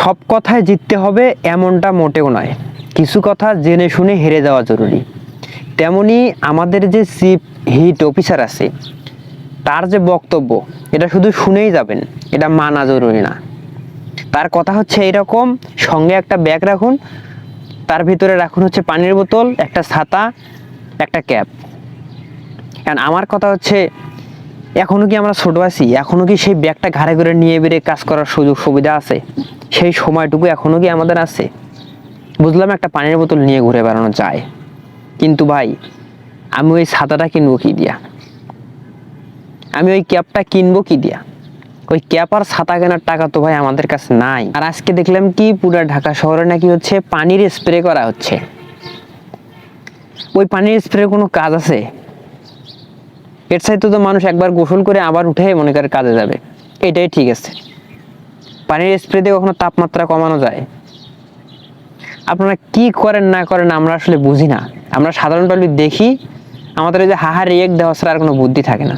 সব কথায় জিততে হবে এমনটা মোটেও নয়। কিছু কথা জেনে শুনে হেরে যাওয়া জরুরি। তেমনি আমাদের যে চিফ হিট অফিসার আছে, তার যে বক্তব্য, এটা শুধু শুনেই যাবেন, এটা মানা জরুরি না। তার কথা হচ্ছে এইরকম সঙ্গে একটা ব্যাগ রাখুন, তার ভিতরে রাখুন হচ্ছে পানির বোতল, একটা ছাতা, একটা ক্যাপ। কারণ আমার কথা হচ্ছে এখনও কি আমরা ছোট আছি? এখনও কি সেই ব্যাগটা ঘাড়ে করে নিয়ে বেরে কাজ করার সুযোগ সুবিধা আছে? সেই সময়টুকু এখনও কি আমাদের আছে? বুঝলাম একটা পানির বোতল নিয়ে ঘুরে বেড়ানো যায়। কিন্তু ভাই, আমি ওই ছাতাটা কিনবো কি দিয়া? আমি ওই ক্যাপটা কিনবো কি দিয়া? ওই ক্যাপ আর ছাতা কেনার টাকা তো ভাই আমাদের কাছে নাই। আর আজকে দেখলাম কি পুরা ঢাকা শহরে নাকি হচ্ছে পানির স্প্রে করা হচ্ছে। ওই পানির স্প্রে কোনো কাজ আছে? এর সাথে তো মানুষ একবার গোসল করে আবার উঠে মনে করে কাজে যাবে। এটাই ঠিক আছে। পানির স্প্রে দিয়ে কখনো তাপমাত্রা কমানো যায়? আপনারা কি করেন না করেন আমরা আসলে বুঝি না। আমরা সাধারণত দেখি, আমাদের এই যে হাহা রিয়েক্ট দেওয়া ছাড়া আর কোনো বুদ্ধি থাকে না।